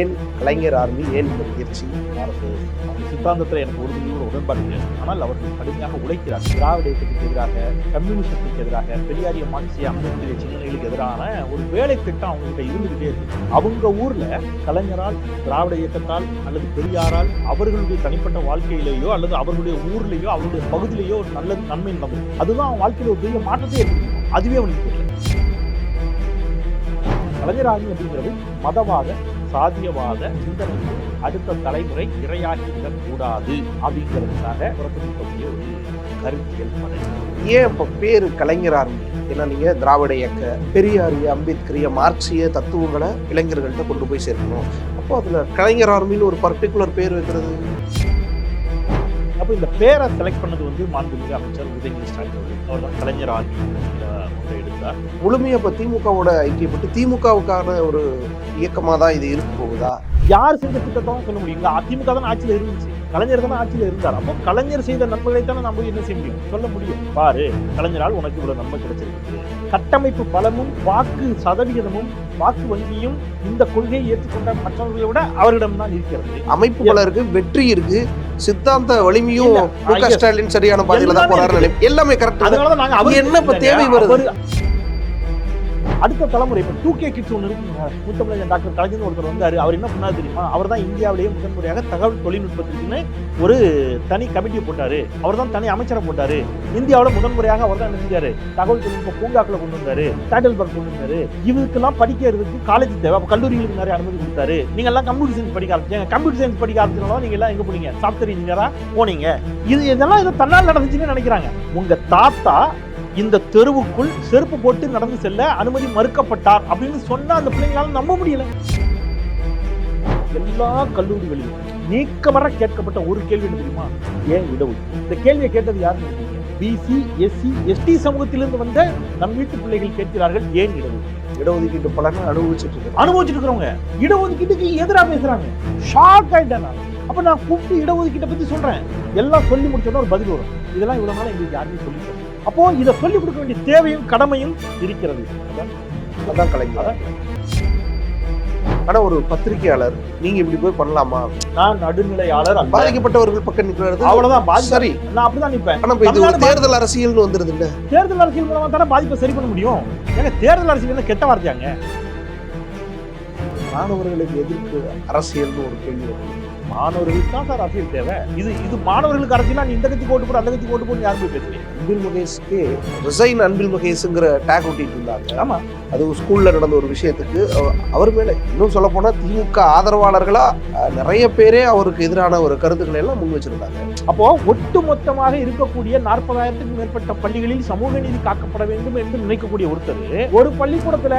ஏன் கலைஞர் ஆர்மி ஏன் இந்த முயற்சி அரசு சித்தாந்தத்தில் எனக்கு ஒரு கூட உடன்பாடு ஆனால் அவர்கள் கடுமையாக உழைக்கிறார். திராவிட இயக்கத்துக்கு எதிராக கம்யூனிசத்துக்கு எதிராக பெரியாரிய மார்க்சிய அம்பேத்கரிய சிந்தனைகளுக்கு எதிரான ஒரு வேலை திட்டம் அவங்ககிட்ட இருந்துகிட்டே இருக்கு. அவங்க ஊர்ல கலைஞரால் திராவிட இயக்கத்தால் அல்லது பெரியாரால் அவர்களுடைய தனிப்பட்ட வாழ்க்கையிலேயோ அல்லது அவர்களுடைய ஊர்லேயோ அவருடைய பகுதியிலேயோ ஒரு நல்ல நன்மை நடந்தது அதுதான் அவன் வாழ்க்கையில் ஒரு பெரிய மாற்றத்தை ஏற்படுத்தும். அதுவே அவனுக்கு தெரியல கலைஞர் ஆர்மி அப்படிங்கிறது மதவாத சாதியவாத சிந்தனைக்கு அடுத்த தலைமுறை இரையாகிவிடக் கூடாது அப்படிங்கிறதுக்காக புறக்கணிக்கக்கூடிய ஒரு கருத்தியல் படை ஏன் இப்போ பேர் கலைஞரார்? ஏன்னா நீங்க திராவிட இயக்க பெரியாரிய அம்பேத்கரிய மார்க்சிய தத்துவங்களை இளைஞர்கள்ட்ட கொண்டு போய் சேர்க்கணும். அப்போ அதுல கலைஞர் ஆர்மின்னு ஒரு பர்டிகுலர் பேர் வைக்கிறது. அப்போ இந்த பேரை செலக்ட் பண்ணது வந்து மாண்புமிகு அமைச்சர் உதயநிதி ஸ்டாலின் அவர்கள். அவர் தான் கலைஞர் ஆர்மி ஒன்றை எடுத்தார். முழுமையா இப்போ திமுகவோட ஐக்கியப்பட்டு திமுகவுக்கான ஒரு இயக்கமா தான் இது இருக்க போகுதா? யார் செஞ்ச திட்டத்தான் சொல்ல முடியும் அதிமுக தான் ஆட்சியில் இருந்துச்சு. கலைஞர் தானே ஆட்சியில் இருந்தார். அப்போ கலைஞர் செய்த நன்மைகளை தானே நம்ம என்ன செய்ய முடியும்? சொல்ல முடியும். பாரு கலைஞரால் உனக்கு இவ்வளவு நன்மை கிடைச்சிருக்கு. கட்டமைப்பு பலமும் வாக்கு சதவிகிதமும் வாக்கு வங்கியும் இந்த கொள்கையை ஏற்றுக்கொண்ட மற்றவர்களை விட அவரிடம் தான் இருக்கிறது. அமைப்பு பல இருக்கு வெற்றி இருக்கு சித்தாந்த வலிமையும் மு க ஸ்டாலின் சரியான பாதையில தான் போறாரு எல்லாமே கரெக்ட் அதனாலதான் நாங்க என்ன இப்ப தேவை வருது? அடுத்த தலைமுறை இப்போ டூ கே கிட்ஸ் ஒன்று இருக்குங்க முத்தமிழன் டாக்டர் கலைஞர் ஒருத்தர் வந்தார். அவர் என்ன பண்ணார் தெரியுமா? அவர் தான் இந்தியாவிலேயே முதன்முறையாக தகவல் தொழில்நுட்பத்திற்குன்னு ஒரு தனி கமிட்டியை போட்டாரு. அவர் தான் தனி அமைச்சரை போட்டாரு. இந்தியாவில் முதன்முறையாக அவர் தான் என்ன தகவல் தொழில்நுட்ப பூங்காக்களை கொண்டு வந்தார். டேட்டல் பார்க் கொண்டு வந்தார். இவருக்கெல்லாம் படிக்கிறதுக்கு காலேஜ் தேவை. அப்போ கல்லூரிகளுக்கு நிறைய அனுமதி கொடுத்தாரு. நீங்கள் எல்லாம் கம்ப்யூட்டர் சயின்ஸ் படிக்க ஆரம்பிச்சீங்க கம்ப்யூட்டர் சயின்ஸ் படிக்க ஆரம்பிச்சனால நீங்கள் எல்லாம் எங்கே போனீங்க? சாஃப்ட்வேர் இன்ஜினியராக போனீங்க. இது இதெல்லாம் இதை தன்னால் நடந்துச்சுன்னு நினைக்கிறாங்க. உங்கள் தாத்தா இந்த தெருவுக்குள் செருப்பு போட்டு நடந்து செல்ல அனுமதி மறுக்கப்பட்டார் அப்படின்னு சொன்னா அந்த பிள்ளைங்களால நம்ப முடியல. எல்லா கல்லூரிகளிலும் நீக்கமர கேட்கப்பட்ட ஒரு கேள்வி தெரியுமா? ஏன் இடஒதுக்கீடு இந்த கேள்வியை கேட்டது யாருன்னு பிசி எஸ்சி எஸ்டி சமூகத்திலிருந்து வந்த நம் வீட்டு பிள்ளைகள் கேட்கிறார்கள் ஏன் இடஒதுக்கீடு இடஒதுக்கீட்டு பலனை அனுபவிச்சுட்டு இருக்கு அனுபவிச்சுட்டு இருக்கிறவங்க இடஒதுக்கீட்டுக்கு எதிரா பேசுறாங்க. ஷாக் ஆயிட்டேன் நான். அப்ப நான் கூப்பிட்டு இடஒதுக்கீட்டை பத்தி சொல்றேன். எல்லாம் சொல்லி முடிச்சோன்னா ஒரு பதில் வரும். இதெல்லாம் இவ்வளவு நாள் எங்களுக்கு யாருமே சொல்லி. அப்போ இதை சொல்லி கொடுக்க வேண்டிய தேவையும் கடமையும் இருக்கிறது. அதான் கலைஞர். ஆனா ஒரு பத்திரிகையாளர் நீங்க இப்படி போய் பண்ணலாமா? நான் நடுநிலையாளர் பாதிக்கப்பட்டவர்கள் பக்கம் நிற்கிறது அவ்வளவுதான் சரி. நான் அப்படிதான் நிப்பேன் ஆனா இது ஒரு தேர்தல் அரசியல்னு வந்துருது இல்ல? தேர்தல் அரசியல் மூலமா தானே பாதிப்பை சரி பண்ண முடியும்? ஏங்க தேர்தல் அரசியல் கெட்ட வார்த்தையாங்க? மாணவர்களுக்கு எதிர்க்கு அரசியல்னு ஒரு கேள்வி மாணவர்களுக்கு தான் சார் அரசியல் தேவை. இது இது மாணவர்களுக்கு அரசியலா நீ இந்த கட்சி ஓட்டு போடு அந்த கட்சி ஓட்டு போட்டு யாரும் போய் பேசுறீங்க அன்பில் மகேஷ்க்கு ரிசைன் அன்பில் மகேஷ்ங்கிற டேக் ஒட்டிட்டு இருந்தாங்க. ஆமா. அது ஸ்கூல்ல நடந்த ஒரு விஷயத்துக்கு அவ- அவர் மேல இன்னும் சொல்ல போனா திமுக ஆதரவாளர்களா அஹ், நிறைய பேரே அவருக்கு எதிரான ஒரு கருத்துக்களை எல்லாம் முன் வச்சிருந்தாங்க. அப்போ ஒட்டு மொத்தமாக இருக்கக்கூடிய நாற்பதாயிரத்துக்கும் மேற்பட்ட பள்ளிகளில் சமூக நீதி காக்கப்பட வேண்டும் என்று நினைக்கக்கூடிய ஒருத்தர் ஒரு பள்ளிக்கூடத்துல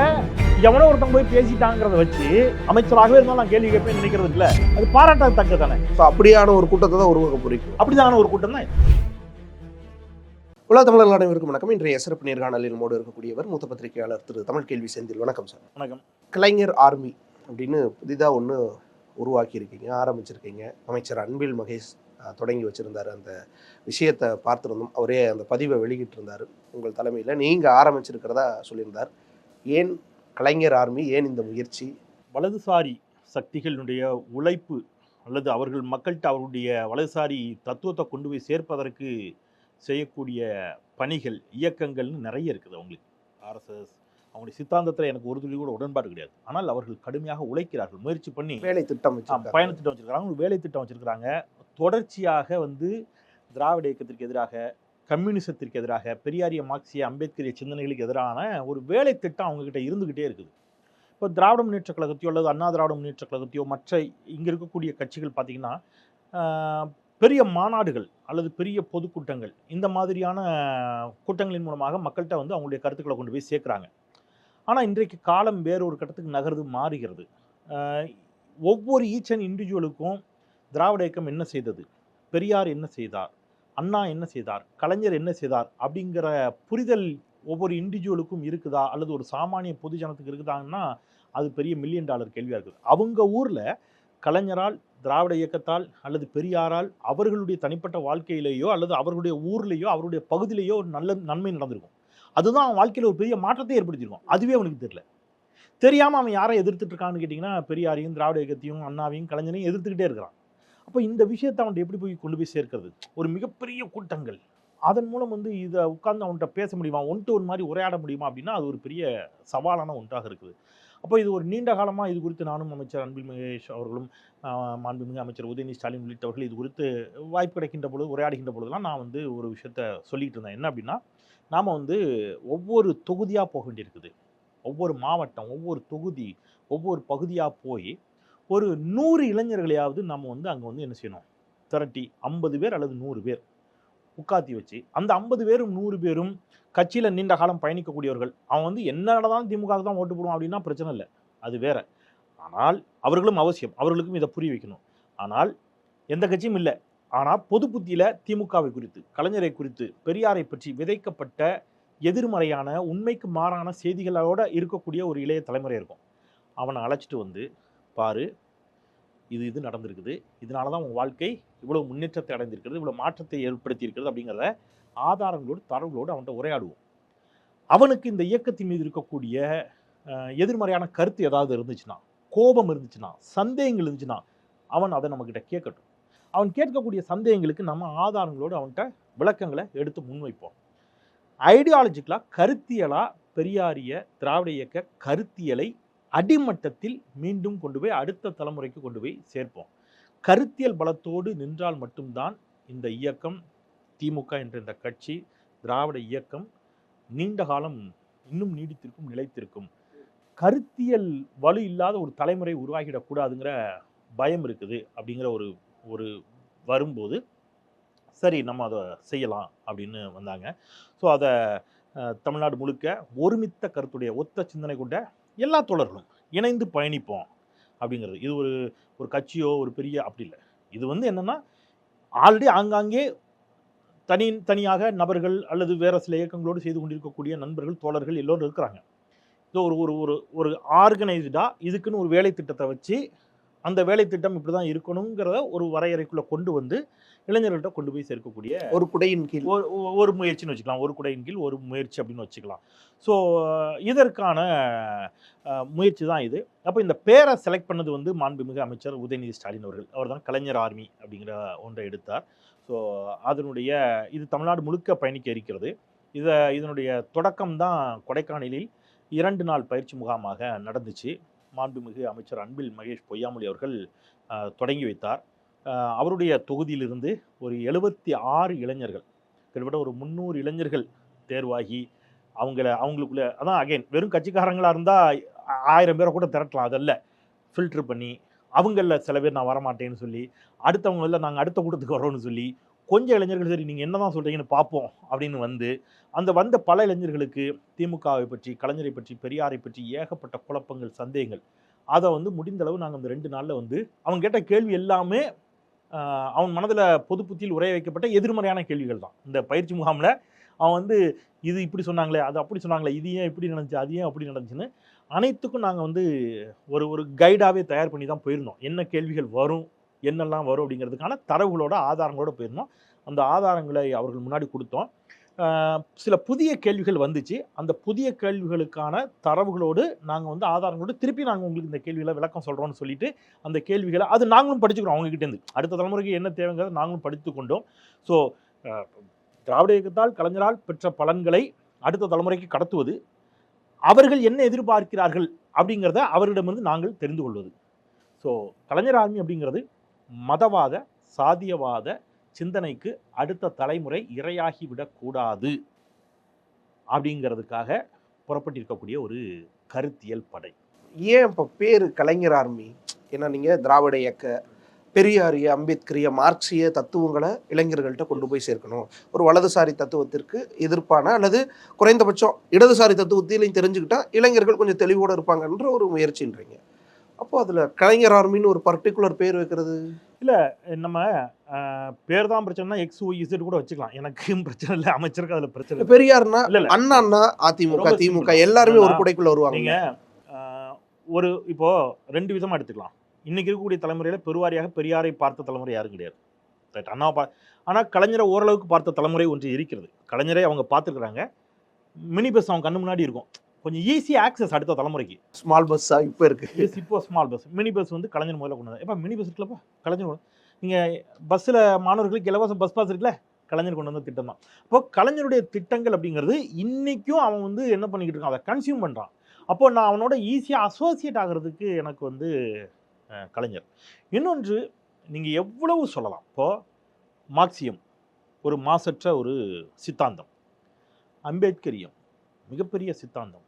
எவனோ ஒருத்தன் போய் பேசிட்டாங்கிறத வச்சு அமைச்சராகவே இருந்தாலும் நான் கேள்வி கேட்பேன் நினைக்கிறது இல்ல. அது பாராட்டத்தக்க தானே? ஸோ அப்படியான ஒரு கூட்டத்தை தான் உருவாக்க புரியும் அப்படிதான ஒரு கூட்டம் தான் உலக தமிழர்கள் அனைவருக்கும் வணக்கம். இன்றைய சிறப்பு நேர்காணலில் மோடு இருக்கக்கூடியவர் மூத்த பத்திரிகையாளர் திரு தமிழ் கேள்வி செந்தில். வணக்கம் சார். வணக்கம். கலைஞர் ஆர்மி அப்படின்னு புதிதாக ஒன்று உருவாக்கி இருக்கீங்க ஆரம்பிச்சிருக்கீங்க. அமைச்சர் அன்பில் மகேஷ் தொடங்கி வச்சிருந்தாரு. அந்த விஷயத்தை பார்த்துருந்தோம். அவரே அந்த பதிவை வெளியிட்டிருந்தார். உங்கள் தலைமையில் நீங்கள் ஆரம்பிச்சிருக்கிறதா சொல்லியிருந்தார். ஏன் கலைஞர் ஆர்மி? ஏன் இந்த முயற்சி? வலதுசாரி சக்திகளுடைய உழைப்பு அல்லது அவர்கள் மக்கள்கிட்ட அவர்களுடைய வலதுசாரி தத்துவத்தை கொண்டு போய் சேர்ப்பதற்கு செய்யக்கூடிய பணிகள் இயக்கங்கள்னு நிறைய இருக்குது அவங்களுக்கு. ஆர்எஸ்எஸ் அவங்களுடைய சித்தாந்தத்தில் எனக்கு ஒரு துளி கூட உடன்பாடு கிடையாது. ஆனால் அவர்கள் கடுமையாக உழைக்கிறார்கள் முயற்சி பண்ணி வேலை திட்டம் பயண திட்டம் வச்சிருக்காங்க ஒரு வேலை திட்டம் வச்சிருக்காங்க தொடர்ச்சியாக வந்து திராவிட இயக்கத்திற்கு எதிராக கம்யூனிசத்திற்கு எதிராக பெரியாரிய மார்க்சிய அம்பேத்கரிய சிந்தனைகளுக்கு எதிரான ஒரு வேலை திட்டம் அவங்க கிட்ட இருந்துகிட்டே இருக்குது. இப்போ திராவிட முன்னேற்ற கழகத்தையோ அல்லது அண்ணா திராவிட முன்னேற்ற கழகத்தையோ மற்ற இங்கே இருக்கக்கூடிய கட்சிகள் பார்த்தீங்கன்னா பெரிய மாநாடுகள் அல்லது பெரிய பொதுக்கூட்டங்கள் இந்த மாதிரியான கூட்டங்களின் மூலமாக மக்கள்கிட்ட வந்து அவங்களுடைய கருத்துக்களை கொண்டு போய் சேர்க்குறாங்க. ஆனால் இன்றைக்கு காலம் வேறொரு கட்டத்துக்கு நகர்ந்து மாறுகிறது. ஒவ்வொரு ஈச் அண்ட் இண்டிவிஜுவலுக்கும் திராவிட இயக்கம் என்ன செய்தது? பெரியார் என்ன செய்தார்? அண்ணா என்ன செய்தார்? கலைஞர் என்ன செய்தார்? அப்படிங்கிற புரிதல் ஒவ்வொரு இண்டிவிஜுவலுக்கும் இருக்குதா? அல்லது ஒரு சாமானிய பொதுஜனத்துக்கு இருக்குதாங்கன்னா அது பெரிய மில்லியன் டாலர் கேள்வியாக இருக்குது. அவங்க ஊரில் கலைஞரால் திராவிட இயக்கத்தால் அல்லது பெரியாரால் அவர்களுடைய தனிப்பட்ட வாழ்க்கையிலேயோ அல்லது அவர்களுடைய ஊர்லேயோ அவருடைய பகுதியிலேயோ ஒரு நல்ல நன்மை நடந்திருக்கும். அதுதான் அவன் வாழ்க்கையில் ஒரு பெரிய மாற்றத்தை ஏற்படுத்தியிருக்கும். அதுவே அவனுக்கு தெரியல. தெரியாமல் அவன் யாரை எதிர்த்துட்டு இருக்கான்னு கேட்டிங்கன்னா பெரியாரையும் திராவிட இயக்கத்தையும் அண்ணாவையும் கலைஞரையும் எதிர்த்துக்கிட்டே இருக்கிறான். அப்போ இந்த விஷயத்தை அவன்கிட்ட எப்படி போய் கொண்டு போய் சேர்க்கிறது? ஒரு மிகப்பெரிய கூட்டங்கள். அதன் மூலம் வந்து இதை உட்கார்ந்து அவன்கிட்ட பேச முடியுமா? ஒன் டு ஒன் மாதிரி உரையாட முடியுமா? அப்படின்னா அது ஒரு பெரிய சவாலான ஒன்றாக இருக்குது. அப்போ இது ஒரு நீண்ட காலமாக இது குறித்து நானும் அமைச்சர் அன்பில் மகேஷ் அவர்களும் மாண்புமிகு அமைச்சர் உதயநிதி ஸ்டாலின் உள்ளிட்டவர்கள் இது குறித்து வாய்ப்பு கிடைக்கின்ற பொழுது உரையாடுகின்ற பொழுதுலாம் நான் வந்து ஒரு விஷயத்த சொல்லிட்டு இருந்தேன். என்ன அப்படின்னா நாம் வந்து ஒவ்வொரு தொகுதியாக போக வேண்டியிருக்குது. ஒவ்வொரு மாவட்டம் ஒவ்வொரு தொகுதி ஒவ்வொரு பகுதியாக போய் ஒரு நூறு இளைஞர்களையாவது நம்ம வந்து அங்கே வந்து என்ன செய்யணும்? திரட்டி ஐம்பது பேர் அல்லது நூறு பேர். உட்காத்தி வச்சு அந்த ஐம்பது பேரும் நூறு பேரும் கட்சியில் நீண்ட காலம் பயணிக்கக்கூடியவர்கள். அவன் வந்து என்ன நடந்தாலும் திமுக தான் ஓட்டு போடுவான் அப்படின்னா பிரச்சனை இல்லை. அது வேற. ஆனால் அவர்களும் அவசியம். அவர்களுக்கும் இதை புரிய வைக்கணும். ஆனால் எந்த கட்சியும் இல்லை. ஆனால் பொது புத்தியில் திமுகவை குறித்து கலைஞரை குறித்து பெரியாரை பற்றி விதைக்கப்பட்ட எதிர்மறையான உண்மைக்கு மாறான செய்திகளோட இருக்கக்கூடிய ஒரு இளைய தலைமுறை இருக்கும். அவனை அழைச்சிட்டு வந்து பாரு இது இது நடந்திருக்குது. இதனால தான் உங்கள் வாழ்க்கை இவ்வளோ முன்னேற்றத்தை அடைந்திருக்கிறது இவ்வளோ மாற்றத்தை ஏற்படுத்தியிருக்கிறது அப்படிங்கிறத ஆதாரங்களோடு தரவுகளோடு அவன்கிட்ட உரையாடுவோம். அவனுக்கு இந்த இயக்கத்தின் மீது இருக்கக்கூடிய எதிர்மறையான கருத்து ஏதாவது இருந்துச்சுன்னா கோபம் இருந்துச்சுன்னா சந்தேகங்கள் இருந்துச்சுன்னா அவன் அதை நம்மக்கிட்ட கேட்கட்டும். அவன் கேட்கக்கூடிய சந்தேகங்களுக்கு நம்ம ஆதாரங்களோடு அவன்கிட்ட விளக்கங்களை எடுத்து முன்வைப்போம் ஐடியாலஜிக்கலாக கருத்தியலாக பெரியாரிய திராவிட இயக்க கருத்தியலை அடிமட்டத்தில் மீண்டும் கொண்டு போய் அடுத்த தலைமுறைக்கு கொண்டு போய் சேர்ப்போம். கருத்தியல் பலத்தோடு நின்றால் மட்டும்தான் இந்த இயக்கம் திமுக என்ற இந்த கட்சி திராவிட இயக்கம் நீண்ட காலம் இன்னும் நீடித்திருக்கும் நிலைத்திருக்கும். கருத்தியல் வலு இல்லாத ஒரு தலைமுறை உருவாகிடக்கூடாதுங்கிற பயம் இருக்குது அப்படிங்கிற ஒரு ஒரு வரும்போது சரி நம்ம அதை செய்யலாம் அப்படின்னு வந்தாங்க. ஸோ அதை தமிழ்நாடு முழுக்க ஒருமித்த கருத்துடைய ஒத்த சிந்தனை கொண்ட எல்லா தோழர்களும் இணைந்து பயணிப்போம் அப்படிங்கிறது. இது ஒரு ஒரு கட்சியோ ஒரு பெரிய அப்படி இல்லை. இது வந்து என்னென்னா ஆல்ரெடி ஆங்காங்கே தனி தனியாக நபர்கள் அல்லது வேறு சில இயக்கங்களோடு செய்து கொண்டிருக்கக்கூடிய நண்பர்கள் தோழர்கள் எல்லோரும் இருக்கிறாங்க. இது ஒரு ஒரு ஒரு ஒரு ஆர்கனைஸ்டாக இதுக்குன்னு ஒரு வேலை திட்டத்தை வச்சு அந்த வேலை திட்டம் இப்படி தான் இருக்கணுங்கிறத ஒரு வரையறைக்குள்ளே கொண்டு வந்து இளைஞர்கள்ட்ட கொண்டு போய் சேர்க்கக்கூடிய ஒரு குடையின் கீழ். ஒரு முயற்சின்னு வச்சுக்கலாம். ஒரு குடையின் கீழ் ஒரு முயற்சி அப்படின்னு வச்சுக்கலாம். ஸோ இதற்கான முயற்சி தான் இது. அப்போ இந்த பேரை செலக்ட் பண்ணது வந்து மாண்புமிகு அமைச்சர் உதயநிதி ஸ்டாலின் அவர்கள். அவர் தான் கலைஞர் ஆர்மி அப்படிங்கிற ஒன்றை எடுத்தார். ஸோ அதனுடைய இது தமிழ்நாடு முழுக்க பயணிக்க இருக்கிறது. இதை இதனுடைய தொடக்கம் தான் கொடைக்கானலில் இரண்டு நாள் பயிற்சி முகாமாக நடந்துச்சு. மாண்புமிகு அமைச்சர் அன்பில் மகேஷ் பொய்யாமொழி அவர்கள் தொடங்கி வைத்தார். அவருடைய தொகுதியிலிருந்து ஒரு எழுபத்தி ஆறு இளைஞர்கள் கிட்டத்தட்ட ஒரு முந்நூறு இளைஞர்கள் தேர்வாகி அவங்கள அவங்களுக்குள்ள அதான் அகைன் வெறும் கட்சிக்காரங்களாக இருந்தால் ஆயிரம் பேரை கூட திரட்டலாம் அதல்ல. ஃபில்டர் பண்ணி அவங்களில் சில பேர் நான் வரமாட்டேன்னு சொல்லி அடுத்தவங்களில் நாங்கள் அடுத்த கூட்டத்துக்கு வரோன்னு சொல்லி கொஞ்சம் இளைஞர்கள் சரி நீங்கள் என்ன தான் சொல்கிறீங்கன்னு பார்ப்போம் அப்படின்னு வந்து அந்த வந்த பல இளைஞர்களுக்கு திமுகவை பற்றி கலைஞரை பற்றி பெரியாரை பற்றி ஏகப்பட்ட குழப்பங்கள் சந்தேகங்கள். அதை வந்து முடிந்த அளவு நாங்கள் அந்த ரெண்டு நாளில் வந்து அவன் கேட்ட கேள்வி எல்லாமே அவன் மனதில் பொது புத்தியில் உரைய வைக்கப்பட்ட எதிர்மறையான கேள்விகள் தான். இந்த பயிற்சி முகாமில் அவன் வந்து இது இப்படி சொன்னாங்களே அது அப்படி சொன்னாங்களே இது ஏன் இப்படி நடந்துச்சு அது ஏன் அப்படி நடந்துச்சுன்னு அனைத்துக்கும் நாங்கள் வந்து ஒரு ஒரு கைடாகவே தயார் பண்ணி தான் போயிருந்தோம். என்ன கேள்விகள் வரும் என்னெல்லாம் வரும் அப்படிங்கிறதுக்கான தரவுகளோட ஆதாரங்களோட போயிருந்தோம். அந்த ஆதாரங்களை அவர்கள் முன்னாடி கொடுத்தோம். சில புதிய கேள்விகள் வந்துச்சு. அந்த புதிய கேள்விகளுக்கான தரவுகளோடு நாங்கள் வந்து ஆதாரங்களோடு திருப்பி நாங்கள் உங்களுக்கு இந்த கேள்விகளை விளக்கம் சொல்கிறோம்னு சொல்லிட்டு அந்த கேள்விகளை அது நாங்களும் படிச்சுக்கிறோம் அவங்ககிட்டேருந்து அடுத்த தலைமுறைக்கு என்ன தேவைங்கிறத நாங்களும் படித்து கொண்டோம். ஸோ திராவிட இயக்கத்தால் கலைஞரால் பெற்ற பலன்களை அடுத்த தலைமுறைக்கு கடத்துவது அவர்கள் என்ன எதிர்பார்க்கிறார்கள் அப்படிங்கிறத அவர்களிடமிருந்து நாங்கள் தெரிந்து கொள்வது. ஸோ கலைஞர் ஆர்மி அப்படிங்கிறது மதவாத சாதியவாத சிந்தனைக்கு அடுத்த தலைமுறை இரையாகி விடக்கூடாது அப்படிங்கிறதுக்காக புறப்பட்டிருக்கக்கூடிய ஒரு கருத்தியல் படை. ஏன் இப்போ பேர் கலைஞர் ஆர்மி? ஏன்னா நீங்கள் திராவிட இயக்க பெரியாரிய அம்பேத்கரிய மார்க்சிய தத்துவங்களை இளைஞர்கள்ட்ட கொண்டு போய் சேர்க்கணும். ஒரு வலதுசாரி தத்துவத்திற்கு எதிர்ப்பான? அல்லது குறைந்தபட்சம் இடதுசாரி தத்துவத்திலையும் தெரிஞ்சுக்கிட்டா இளைஞர்கள் கொஞ்சம் தெளிவோடு இருப்பாங்கன்ற ஒரு முயற்சின்றீங்க. அப்போ அதில் கலைஞர் ஆர்மின்னு ஒரு பர்டிகுலர் பேர் வைக்கிறது. நம்ம அஹ், பேர் தான் பிரச்சனைனா எக்ஸ் ஒய் இசட் கூட வச்சுக்கலாம். எனக்கும் பிரச்சனை இல்லை அமைச்சருக்கு அதில் பிரச்சனை இல்லை. பெரியார்னா இல்ல இல்ல. அண்ணான்னா அதிமுக திமுக. எல்லாருமே ஒரு குடைக்குள்ள வருவாங்க. ஒரு இப்போ ரெண்டு விதமா எடுத்துக்கலாம். இன்னைக்கு இருக்கக்கூடிய தலைமுறையில பெருவாரியாக பெரியாரை பார்த்த தலைமுறை யாரும் கிடையாது. ரைட் அண்ணா பா ஆனால் கலைஞரை ஓரளவுக்கு பார்த்த தலைமுறை ஒன்று இருக்கிறது. கலைஞரை அவங்க பார்த்துருக்குறாங்க. மினி பஸ் அவங்க கண்ணு முன்னாடி இருக்கும். கொஞ்சம் ஈஸி ஆக்சஸ் அடுத்த தலைமுறைக்கு. ஸ்மால் பஸ்ஸா இப்போ இருக்கு. எஸ் இப்போ ஸ்மால் பஸ் மினி பஸ் வந்து கலைஞர் முதல்ல கொண்டு வந்தார். எப்போ மினி பஸ் இருக்குல்லப்பா? கலைஞர் நீங்கள் பஸ்ஸில் மாணவர்களுக்கு இலவச பஸ் பாஸ் இருக்குல்ல? கலைஞர் கொண்டு வந்த திட்டம் தான். இப்போ கலைஞருடைய திட்டங்கள் அப்படிங்கிறது இன்றைக்கும் அவன் வந்து என்ன பண்ணிக்கிட்டு இருக்கான்? அதை கன்சியூம் பண்ணுறான் அப்போ நான் அவனோட ஈஸியாக அசோசியேட் ஆகிறதுக்கு எனக்கு வந்து கலைஞர். இன்னொன்று நீங்கள் எவ்வளவு சொல்லலாம்? இப்போது மார்க்சியம் ஒரு மாசற்ற ஒரு சித்தாந்தம். அம்பேத்கரியம் மிகப்பெரிய சித்தாந்தம்.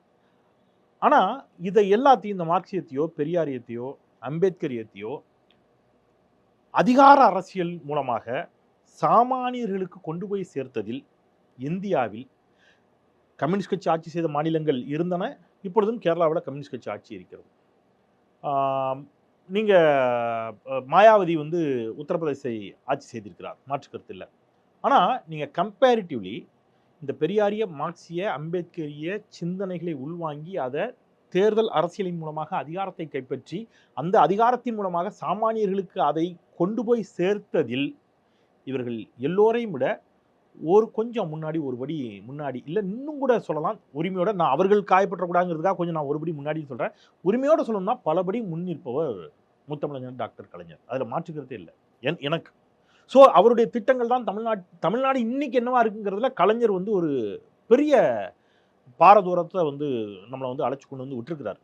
ஆனால் இதை எல்லாத்தையும் இந்த மார்க்சியத்தையோ பெரியாரியத்தையோ அம்பேத்கரியத்தையோ அதிகார அரசியல் மூலமாக சாமானியர்களுக்கு கொண்டு போய் சேர்த்ததில் இந்தியாவில் கம்யூனிஸ்ட் கட்சி ஆட்சி செய்த மாநிலங்கள் இருந்தன. இப்பொழுதும் கேரளாவில் கம்யூனிஸ்ட் கட்சி ஆட்சி இருக்கிறது. நீங்கள் மாயாவதி வந்து உத்தரப்பிரதேசை ஆட்சி செய்திருக்கிறார். மாற்றுக்கருத்து இல்லை. ஆனால் நீங்கள் கம்பேரிட்டிவ்லி இந்த பெரியாரிய மார்க்சிய அம்பேத்கரிய சிந்தனைகளை உள்வாங்கி அதை தேர்தல் அரசியலின் மூலமாக அதிகாரத்தை கைப்பற்றி அந்த அதிகாரத்தின் மூலமாக சாமானியர்களுக்கு அதை கொண்டு போய் சேர்த்ததில் இவர்கள் எல்லோரையும் விட ஒரு கொஞ்சம் முன்னாடி ஒரு படி முன்னாடி இல்லை இன்னும் கூட சொல்லலாம் உரிமையோட நான் அவர்கள் காயப்பற்றக்கூடாதுங்கிறதுக்காக கொஞ்சம் நான் ஒருபடி முன்னாடி சொல்கிறேன் உரிமையோடு சொல்லணும்னா பலபடி முன்னிற்பவர் முத்தமிழஞ்சர் டாக்டர் கலைஞர். அதில் மாற்றுக்கிறதே இல்லை. என் எனக்கு. ஸோ அவருடைய திட்டங்கள் தான் தமிழ்நாடு தமிழ்நாடு இன்னைக்கு என்னவா இருக்குங்கிறதுல கலைஞர் வந்து ஒரு பெரிய பாரதூரத்தை வந்து நம்மளை வந்து அழைச்சி கொண்டு வந்து விட்டுருக்கிறார்.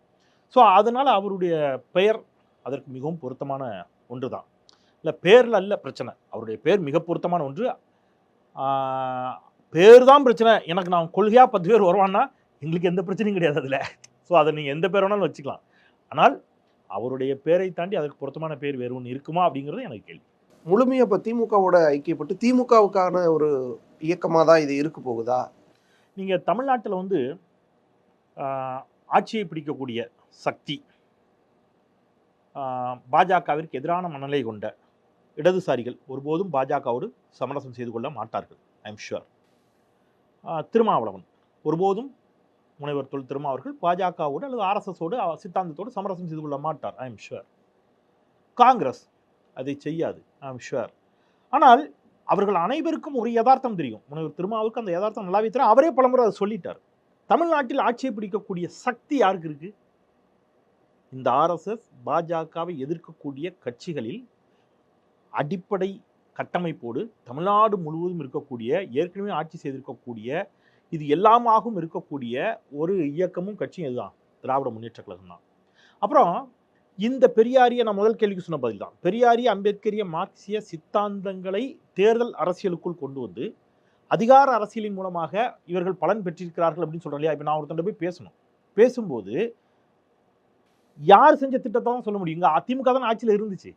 ஸோ அதனால் அவருடைய பெயர் அதற்கு மிகவும் பொருத்தமான ஒன்று தான் இல்லை பேரில் அல்ல பிரச்சனை. அவருடைய பேர் மிக பொருத்தமான ஒன்று. பேர் தான் பிரச்சனை. எனக்கு நான் கொள்கையாக பத்து பேர் வருவான்னா எங்களுக்கு எந்த பிரச்சனையும் கிடையாது அதில். ஸோ அதை நீங்கள் எந்த பேர் வேணாலும் வச்சுக்கலாம். ஆனால் அவருடைய பேரை தாண்டி அதுக்கு பொருத்தமான பேர் வேறு ஒன்று இருக்குமா அப்படிங்கிறது எனக்கு கேள்வி. முழுமையாக இப்போ திமுகவோட ஐக்கியப்பட்டு திமுகவுக்கான ஒரு இயக்கமாக தான் இது இருக்க போகுதா? நீங்கள் தமிழ்நாட்டில் வந்து ஆட்சியை பிடிக்கக்கூடிய சக்தி பாஜகவிற்கு எதிரான மனநிலை கொண்ட இடதுசாரிகள் ஒருபோதும் பாஜகவோடு சமரசம் செய்து கொள்ள மாட்டார்கள் ஐ எம் ஷுவர் திருமாவளவன் ஒருபோதும் முனைவர் தொல் திருமா அவர்கள் பாஜகவோடு அல்லது ஆர்எஸ்எஸோடு சித்தாந்தத்தோடு சமரசம் செய்து கொள்ள மாட்டார் ஐ எம் ஷுவர் காங்கிரஸ் அதை செய்யாது ஐம் ஷுவர் ஆனால் அவர்கள் அனைவருக்கும் ஒரு யதார்த்தம் தெரியும். முனைவர் திருமாவுக்கு அந்த யதார்த்தம் நல்லாவே தெரியும். அவரே பலமுறை அதை சொல்லிட்டார். தமிழ்நாட்டில் ஆட்சியை பிடிக்கக்கூடிய சக்தி யாருக்கு இருக்கு? இந்த ஆர்எஸ்எஸ் பாஜகவை எதிர்க்கக்கூடிய கட்சிகளில் அடிப்படை கட்டமைப்போடு தமிழ்நாடு முழுவதும் இருக்கக்கூடிய ஏற்கனவே ஆட்சி செய்திருக்கக்கூடிய இது எல்லாமாகவும் இருக்கக்கூடிய ஒரு இயக்கமும் கட்சியும் இதுதான். திராவிட முன்னேற்ற கழகம் தான் அப்புறம் இந்த பெரியாரிய நான் முதல் கேள்விக்கு சொன்ன பதில் தான் பெரியாரிய அம்பேத்கரிய மார்க்சிய சித்தாந்தங்களை தேர்தல் அரசியலுக்குள் கொண்டு வந்து அதிகார அரசியலின் மூலமாக இவர்கள் பலன் பெற்றிருக்கிறார்கள் அப்படின்னு சொல்கிறோம் இல்லையா? இப்போ நான் ஒருத்தன் போய் பேசணும். பேசும்போது யார் செஞ்ச திட்டத்தை தான் சொல்ல முடியும்? இங்கே அதிமுக தானே ஆட்சியில் இருந்துச்சு.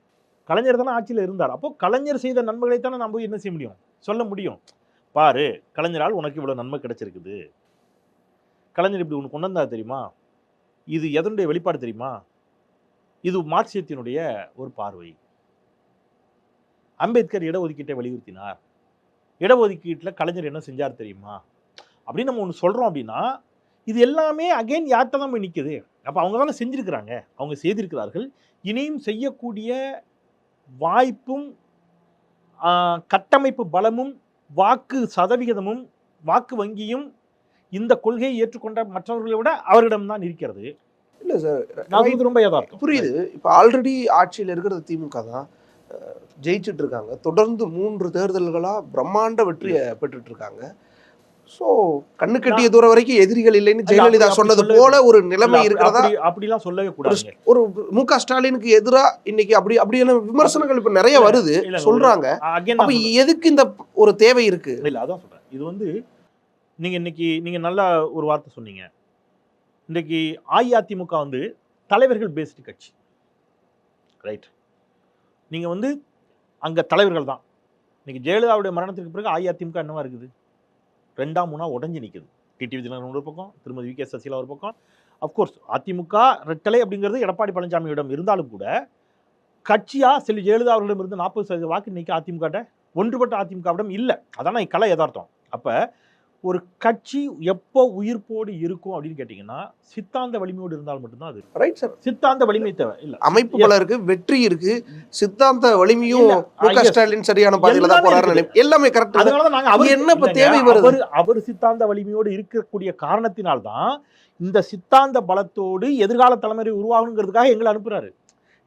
கலைஞர் தானே ஆட்சியில் இருந்தார். அப்போ கலைஞர் செய்த நன்மைகளை தானே நம்ம போய் என்ன செய்ய முடியும்? சொல்ல முடியும். பாரு கலைஞரால் உனக்கு இவ்வளோ நன்மை கிடைச்சிருக்குது. கலைஞர் இப்படி உனக்கு கொண்டு வந்தா தெரியுமா? இது எதனுடைய வெளிப்பாடு தெரியுமா? இது மார்க்சியத்தினுடைய ஒரு பார்வை. அம்பேத்கர் இடஒதுக்கீட்டை வலியுறுத்தினார். இடஒதுக்கீட்டில் கலைஞர் என்ன செஞ்சார் தெரியுமா? அப்படின்னு நம்ம ஒன்று சொல்கிறோம் அப்படின்னா இது எல்லாமே அகைன் யார்கிட்ட தான் போய் நிற்குது அப்போ அவங்க தானே செஞ்சுருக்கிறாங்க. அவங்க செய்திருக்கிறார்கள். இனியும் செய்யக்கூடிய வாய்ப்பும் கட்டமைப்பு பலமும் வாக்கு சதவிகிதமும் வாக்கு வங்கியும் இந்த கொள்கையை ஏற்றுக்கொண்ட மற்றவர்களை விட அவர்களிடம்தான் இருக்கிறது. இல்லை சார் ரொம்ப யதார்த்தம். புரியுது. இப்போ ஆல்ரெடி ஆட்சியில் இருக்கிறது திமுக தான். ஜெயிச்சிட்டு இருக்காங்க. தொடர்ந்து மூன்று தேர்தல்களா பிரம்மாண்ட வெற்றியை பெற்றுட்டு இருக்காங்க ஸோ கண்ணு கட்டிய தூரம் வரைக்கும் எதிரிகள் இல்லைன்னு ஜெயலலிதா சொன்னது போல ஒரு நிலைமை இருக்கிறதா? அப்படி- அப்படிலாம் சொல்லவே கூடாது ஒரு மு க ஸ்டாலினுக்கு எதிரா இன்னைக்கு அப்படி அப்படியான விமர்சனங்கள் இப்ப நிறைய வருது. சொல்றாங்க. அப்ப எதுக்கு இந்த ஒரு தேவை இருக்கு? இல்லை அதான் சொல்கிறேன் இது வந்து நீங்கள் இன்னைக்கு நீங்கள் நல்லா ஒரு வார்த்தை சொன்னீங்க. இன்றைக்கி அஇஅதிமுக வந்து தலைவர்கள் பேஸ்டு கட்சி. ரைட் நீங்கள் வந்து அங்கே தலைவர்கள் தான். இன்றைக்கி ஜெயலலிதாவுடைய மரணத்துக்கு பிறகு அஇஅதிமுக என்னவா இருக்குது? ரெண்டாம் மூணா உடஞ்சி நிற்குது டிடிவி தினகரன் ஒரு பக்கம் திருமதி வி கே சசிகலா ஒரு பக்கம். அஃப்கோர்ஸ் அதிமுக ரெட்டலை அப்படிங்கிறது எடப்பாடி பழனிசாமியிடம் இருந்தாலும் கூட கட்சியாக செல்வி ஜெயலலிதா அவர்களிடம் இருந்து நாற்பது சதவீத வாக்கு இன்னைக்கு அதிமுக ஒன்றுபட்ட அதிமுகவிடம் இல்லை. அதான் கலை யதார்த்தம். அப்போ ஒரு கட்சி எப்போ உயிர்ப்போடு இருக்கும் அப்படின்னு கேட்டிங்கன்னா சித்தாந்த வலிமையோடு இருந்தால் மட்டும்தான் அது. ரைட் சார் சித்தாந்த வலிமை தேவை இல்ல அமைப்பு பல இருக்கு வெற்றி இருக்கு சித்தாந்த வலிமையும் மு க. ஸ்டாலின் சரியான பாதையில தான் போறாரு. எல்லாமே கரெக்ட் அதனால நாங்க அவர் என்ன இப்ப தேவை வருது? அவர் அவர் சித்தாந்த வலிமையோடு இருக்கக்கூடிய காரணத்தினால்தான் இந்த சித்தாந்த பலத்தோடு எதிர்கால தலைமுறை உருவாகணுங்கிறதுக்காக எங்களை அனுப்புறாரு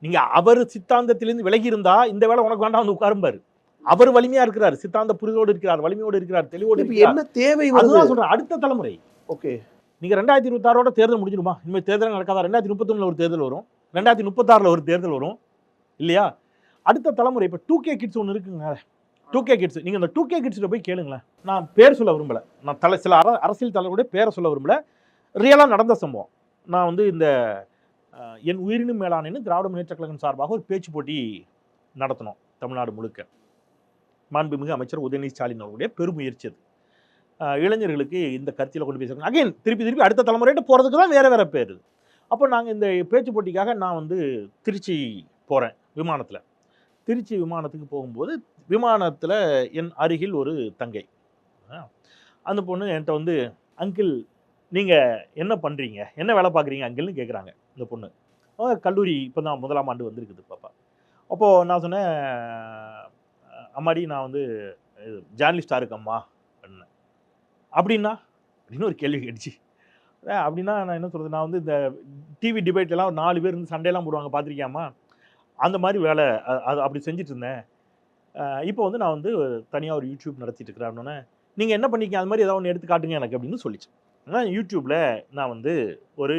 நீங்க அவர் சித்தாந்தத்திலிருந்து விலகி இருந்தா இந்த வேலை உனக்கு வேண்டாம் வந்து உட்காரும்பாரு அவர் வலிமையா இருக்கிறார் சித்தாந்த புரிதோடு இருக்கிறார் வலிமையோடு இருக்கிறார் தெளிவோடு என்ன தேவை அதுதான் சொல்றேன். அடுத்த தலைமுறை. ஓகே. நீங்க ரெண்டாயிரத்தி இருபத்தாறோட தேர்தல் முடிஞ்சிடுமா? இனிமேல் தேர்தல் நடக்காதா? ரெண்டாயிரத்தி முப்பத்தொன்னுல ஒரு தேர்தல் வரும். ரெண்டாயிரத்தி முப்பத்தாறுல ஒரு தேர்தல் வரும். இல்லையா? அடுத்த தலைமுறை இப்போ டூ கே கிட்ஸ் ஒன்று இருக்குங்க. டூ கே கிட்ஸ் நீங்கள் இந்த டூ கே கிட்ஸில் போய் கேளுங்களேன். நான் பேர் சொல்ல விரும்பல. நான் தலை சில அர அரசியல் தலைவருடைய பேரை சொல்ல விரும்பல. ரியலாக நடந்த சம்பவம். நான் வந்து இந்த என் உயிரினும் மேலானேன்னு திராவிட முன்னேற்ற கழகம் சார்பாக ஒரு பேச்சு போட்டி நடத்தினோம் தமிழ்நாடு முழுக்க. மாண்புமிகு அமைச்சர் உதயநிதி ஸ்டாலின் அவருடைய பெருமுயற்சி அது. இளைஞர்களுக்கு இந்த கருத்தில் கொண்டு பேசுகிறாங்க அகைன் திருப்பி திருப்பி அடுத்த தலைமுறையிட்ட போகிறதுக்கு தான் வேறு வேறு பேர். அப்போ நாங்கள் இந்த பேச்சு போட்டிக்காக நான் வந்து திருச்சி போகிறேன் விமானத்தில். திருச்சி விமானத்துக்கு போகும்போது விமானத்தில் என் அருகில் ஒரு தங்கை. அந்த பொண்ணு என்கிட்ட வந்து அங்கிள் நீங்கள் என்ன பண்ணுறீங்க என்ன வேலை பார்க்குறீங்க அங்கிள்னு கேட்குறாங்க இந்த பொண்ணு. கல்லூரி இப்போ தான் முதலாம் ஆண்டு வந்திருக்குது பாப்பா. அப்போது நான் சொன்னேன் அம்மாடி நான் வந்து ஜேர்னலிஸ்டாக இருக்கம்மா அப்படின்னேன் அப்படின்னா அப்படின்னு ஒரு கேள்வி கேட்டுச்சு. அப்படின்னா நான் என்ன சொல்கிறது நான் வந்து இந்த டிவி டிபேட்லாம் ஒரு நாலு பேர் இருந்து சண்டையெல்லாம் போடுவாங்க பார்த்துருக்கியாமா அந்த மாதிரி வேலை அது அப்படி செஞ்சுட்டு இருந்தேன் இப்போ வந்து நான் வந்து தனியாக ஒரு யூடியூப் நடத்திட்டு இருக்கிறேன் அப்படின்னே நீங்கள் என்ன பண்ணிக்க அது மாதிரி ஏதாவது ஒன்று எடுத்து காட்டுங்க எனக்கு அப்படின்னு சொல்லிச்சு. ஆனால் யூடியூப்பில் நான் வந்து ஒரு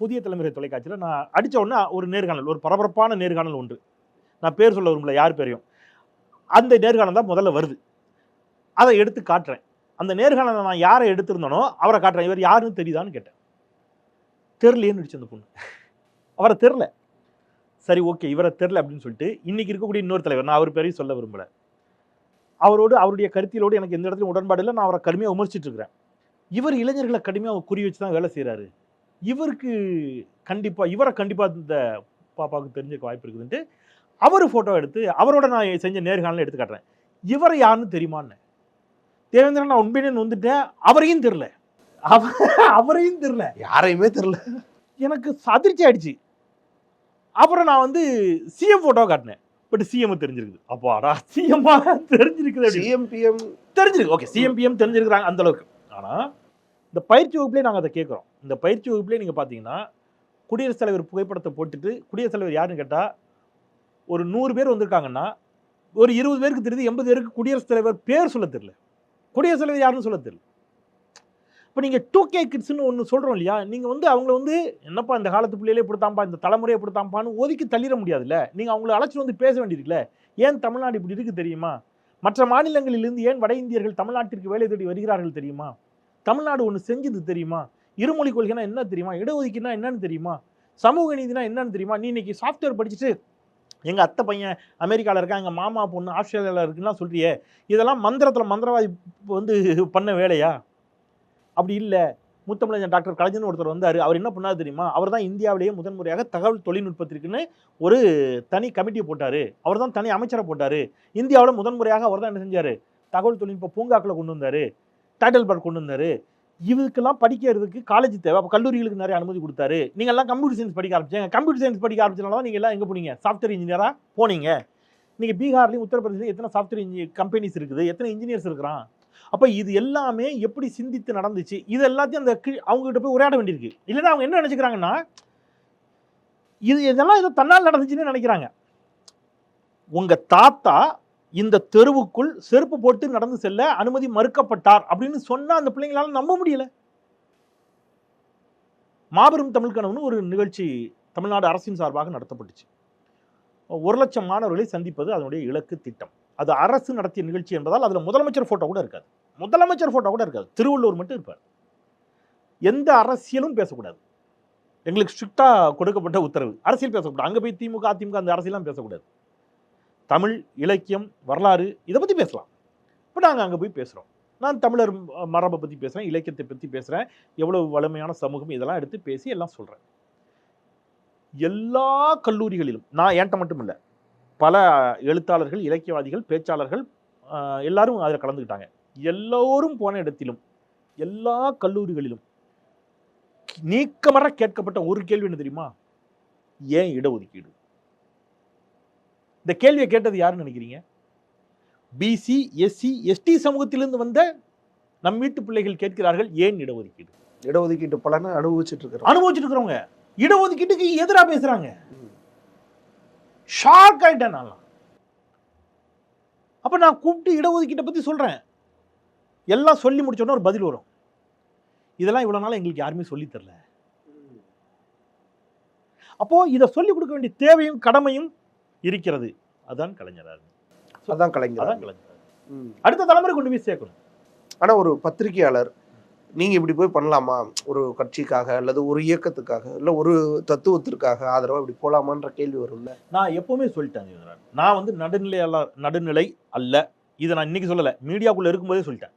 புதிய தலைமுறை தொலைக்காட்சியில் நான் அடித்த உடனே ஒரு நேர்காணல் ஒரு பரபரப்பான நேர்காணல் ஒன்று. நான் பேர் சொல்ல விரும்பல யார் பேரையும். அந்த நேர்காணல் தான் முதல்ல வருது. அதை எடுத்து காட்டுறேன். அந்த நேர்காணலை நான் யாரை எடுத்திருந்தனோ அவரை காட்டுறேன். இவர் யாருன்னு தெரியுதான்னு கேட்டேன். தெரிலையேன்னு நடிச்சு அந்த பொண்ணு. அவரை தெரில சரி ஓகே இவரை தெரில அப்படின்னு சொல்லிட்டு இன்னைக்கு இருக்கக்கூடிய இன்னொரு தலைவர் நான் அவர் பேரையும் சொல்ல விரும்பல. அவரோடு அவருடைய கருத்தியலோடு எனக்கு எந்த இடத்துலையும் உடன்பாடு இல்லை. நான் அவரை கடுமையாக விமர்சிச்சுட்டு இருக்கிறேன். இவர் இளைஞர்களை கடுமையாக குறி வச்சு தான் வேலை செய்கிறாரு இவருக்கு கண்டிப்பாக இவரை கண்டிப்பாக இந்த பாப்பாவுக்கு தெரிஞ்சிருக்க வாய்ப்பு இருக்குதுன்ட்டு அவர் ஃபோட்டோ எடுத்து அவரோட நான் செஞ்ச நேர்காணல எடுத்து காட்டுறேன். இவரை யாருன்னு தெரியுமான்னு? தேவேந்திரன் நான் உண்மையிலே வந்துட்டேன் அவரையும் தெரில. அவ- அவரையும் தெரில. யாரையுமே தெரியல எனக்கு அதிர்ச்சி ஆயிடுச்சு. அப்புறம் நான் வந்து சிஎம் ஃபோட்டோ காட்டினேன். பட் சிஎம் தெரிஞ்சிருக்குது. அப்பாடா சிஎம் தெரிஞ்சிருக்குது அப்படின்னு. சிஎம் பிஎம் தெரிஞ்சிருக்கு. ஓகே சிஎம்பிஎம் தெரிஞ்சிருக்கிறாங்க அந்த அளவுக்கு. ஆனால் இந்த பயிற்சி வகுப்புலேயே நாங்கள் அதை கேட்குறோம். இந்த பயிற்சி வகுப்புலேயே நீங்கள் பார்த்தீங்கன்னா குடியரசுத் தலைவர் புகைப்படத்தை போட்டுட்டு குடியரசுத் தலைவர் யாருன்னு கேட்டால் ஒரு நூறு பேர் வந்திருக்காங்கன்னா ஒரு இருபது பேருக்கு தெரியுது எண்பது பேருக்கு குடியரசுத் தலைவர் பேர் சொல்ல தெரியல. குடியரசுத் தலைவர் யாருன்னு சொல்ல தெரியல. இப்போ நீங்கள் டூ கே கிட்ஸ்னு ஒன்று சொல்கிறோம் இல்லையா? நீங்கள் வந்து அவங்கள வந்து என்னப்பா இந்த காலத்து பிள்ளைகளே கொடுத்தாம்பா இந்த தலைமுறையை கொடுத்தாம்பான்னு ஒதுக்கி தள்ளிட முடியாதுல்ல. நீங்கள் அவங்கள அழைச்சிட்டு வந்து பேச வேண்டியிருக்குல்ல. ஏன் தமிழ்நாடு இப்படி இருக்குது தெரியுமா? மற்ற மாநிலங்களிலிருந்து ஏன் வட இந்தியர்கள் தமிழ்நாட்டிற்கு வேலை தேடி வருகிறார்கள் தெரியுமா? தமிழ்நாடு ஒன்று செஞ்சது தெரியுமா? இருமொழி கொள்கைனா என்ன தெரியுமா? இடஒதுக்கீடுனா என்னன்னு தெரியுமா? சமூக நீதினா என்னன்னு தெரியுமா? நீ இன்னைக்கு சாஃப்ட்வேர் படிச்சுட்டு எங்கள் அத்தை பையன் அமெரிக்காவில் இருக்கான் எங்கள் மாமா பொண்ணு ஆஸ்திரேலியாவில் இருக்குன்னா சொல்கிறியே இதெல்லாம் மந்திரத்தில் மந்திரவாதி வந்து பண்ண வேலையா? அப்படி இல்லை. முத்தமிழஞ்சன் டாக்டர் கலைஞன் ஒருத்தர் வந்தார். அவர் என்ன பண்ணாரு தெரியுமா? அவர் தான் இந்தியாவிலேயே முதன்முறையாக தகவல் தொழில்நுட்பத்திற்குன்னு ஒரு தனி கமிட்டியை போட்டார். அவர் தான் தனி அமைச்சரை போட்டார். இந்தியாவில் முதன்முறையாக அவர் தான் என்ன செஞ்சார்? தகவல் தொழில்நுட்ப பூங்காக்களை கொண்டு வந்தார். டைட்டில் பார்க் கொண்டு வந்தார். இதுக்கெல்லாம் படிக்கிறதுக்கு காலேஜ் தேவை. அப்போ கல்லூரிகளுக்கு நிறைய அனுமதி கொடுத்தாரு. நீங்கள் எல்லாம் கம்ப்யூட்டர் சயின்ஸ் படிக்க ஆரம்பிச்சாங்க. கம்ப்யூட்டர் சயின்ஸ் படிக்க ஆரம்பிச்சனால தான் நீங்கள் எல்லாம் எங்கே போனீங்க? சாஃப்ட்வேர் இன்ஜினியராக போனீங்க. நீங்கள் பீகார்லேயும் உத்தரப்பிரதேசம் எத்தனை சாஃப்ட்வேர் இன்ஜி கம்பெனிஸ் இருக்குது? எத்தனை இன்ஜினியர்ஸ் இருக்கிறான்? அப்போ இது எல்லாமே எப்படி சிந்தித்து நடந்துச்சு? இது எல்லாத்தையும் அந்த அவங்ககிட்ட போய் உரையாட வேண்டியிருக்கு. இல்லைன்னா அவங்க என்ன நினச்சிக்கிறாங்கன்னா இது இதெல்லாம் ஏதோ தன்னால் நடந்துச்சுன்னு நினைக்கிறாங்க. உங்கள் தாத்தா இந்த தெருவுக்குள் செருப்பு போட்டு நடந்து செல்ல அனுமதி மறுக்கப்பட்டார் அப்படின்னு சொன்னால் அந்த பிள்ளைங்களால நம்ப முடியல. மாபெரும் தமிழ் கனவுன்னு ஒரு நிகழ்ச்சி தமிழ்நாடு அரசின் சார்பாக நடத்தப்பட்டுச்சு. ஒரு லட்சம் மாணவர்களை சந்திப்பது அதனுடைய இலக்கு திட்டம். அது அரசு நடத்திய நிகழ்ச்சி என்பதால் அதில் முதலமைச்சர் ஃபோட்டோ கூட இருக்காது. முதலமைச்சர் ஃபோட்டோ கூட இருக்காது. திருவள்ளூர் மட்டும் இருப்பார். எந்த அரசியலும் பேசக்கூடாது. எங்களுக்கு ஸ்ட்ரிக்டாக கொடுக்கப்பட்ட உத்தரவு. அரசியல் பேசக்கூடாது. அங்கே போய் திமுக அதிமுக அந்த அரசியலாம் பேசக்கூடாது. தமிழ் இலக்கியம் வரலாறு இதை பற்றி பேசலாம். இப்போ நாங்கள் அங்கே போய் பேசுகிறோம் நான் தமிழர் மரபை பற்றி பேசுகிறேன் இலக்கியத்தை பற்றி பேசுகிறேன் எவ்வளோ வலிமையான சமூகம் இதெல்லாம் எடுத்து பேசி எல்லாம் சொல்கிறேன் எல்லா கல்லூரிகளிலும் நான் என்கிட்ட மட்டும் இல்லை பல எழுத்தாளர்கள் இலக்கியவாதிகள் பேச்சாளர்கள் எல்லாரும் அதில் கலந்துக்கிட்டாங்க. எல்லோரும் போன இடத்திலும் எல்லா கல்லூரிகளிலும் நீக்கமர கேட்கப்பட்ட ஒரு கேள்வி என்ன தெரியுமா? ஏன் இடஒதுக்கீடு? இந்த கேள்வியை கேட்டது யாருன்னு நினைக்கிறீங்க? பிசி எஸ்சி எஸ்டி சமூகத்திலிருந்து வந்த நம் வீட்டு பிள்ளைகள் கேட்கிறார்கள் ஏன் இடஒதுக்கீடு? இடஒதுக்கீட்டு பலனை அனுபவிச்சுட்டு இருக்கிறோம் அனுபவிச்சுட்டு இருக்கிறவங்க இடஒதுக்கீட்டுக்கு எதிரா பேசுறாங்க. ஷாக் ஆயிட்டேன் நான். அப்ப நான் கூப்பிட்டு இடஒதுக்கீட்டை பத்தி சொல்றேன். எல்லாம் சொல்லி முடிச்ச உடனே ஒரு பதில் வரும். இதெல்லாம் இவ்வளவு நாள் எங்களுக்கு யாருமே சொல்லி தரல. அப்போ இதை சொல்லி கொடுக்க வேண்டிய தேவையும் கடமையும் இருக்கிறது. அதான் கலைஞர் அதான் கலைஞர் அதான் கலைஞர். அடுத்த தலைமுறை கொண்டு போய் சேர்க்கணும். ஆனா ஒரு பத்திரிகையாளர் நீங்க இப்படி போய் பண்ணலாமா? ஒரு கட்சிக்காக அல்லது ஒரு இயக்கத்துக்காக இல்ல ஒரு தத்துவத்திற்காக ஆதரவா இப்படி போலாமான்ற கேள்வி வரும்ல? நான் எப்பவுமே சொல்லிட்டேன். நான் வந்து நடுநிலையாளர் நடுநிலை அல்ல. இதை நான் இன்னைக்கு சொல்லல. மீடியாக்குள்ள இருக்கும்போதே சொல்லிட்டேன்.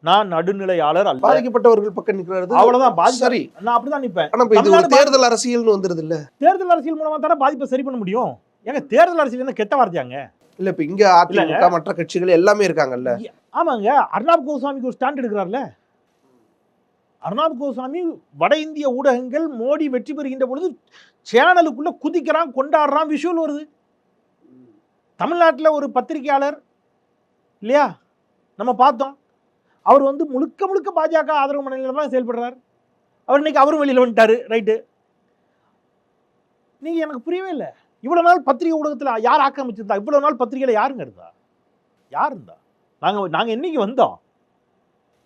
நான் நடுநிலையாளர் அல்ல. பாதிக்கப்பட்டவர்கள் பக்கம் நிக்கிறது அவ்வளவுதான். பாதி சரி. நான் அப்படிதான் தமிழ்நாடு தேர்தல் அரசியல்னு வந்துருது இல்ல தேர்தல் அரசியல் மூலமா தானே பாதிப்பை சரி பண்ண முடியும்? ஏங்க தேர்தல் அரசியல் என்ன கெட்ட வார்த்தையாங்க. இல்ல இப்ப இங்க அதிமுக மற்ற கட்சிகள் எல்லாமே இருக்காங்கல்ல. ஆமாங்க. அர்ணாப் கோஸ்வாமிக்கு ஒரு ஸ்டாண்ட் எடுக்கிறார்ல. அர்ணாப் கோஸ்வாமி வட இந்திய ஊடகங்கள் மோடி வெற்றி பெறுகின்ற பொழுது சேனலுக்குள்ள குதிக்கிறான் கொண்டாடுறான் விஷுவல் வருது. தமிழ்நாட்டில் ஒரு பத்திரிகையாளர் இல்லையா? நம்ம பார்த்தோம். அவர் வந்து முழுக்க முழுக்க பாஜக ஆதரவு மனநிலையில் தான் செயல்படுறார். அவர் இன்னைக்கு அவரும் வெளியில் வந்துட்டாரு ரைட்டு. நீங்க எனக்கு புரியவே இல்லை. இவ்வளோ நாள் பத்திரிகை ஊடகத்தில் யார் ஆக்கிரமிச்சிருந்தா? இவ்வளோ நாள் பத்திரிகையில் யாருங்க இருந்தா? யார் இருந்தா? நாங்கள் நாங்கள் என்னைக்கு வந்தோம்?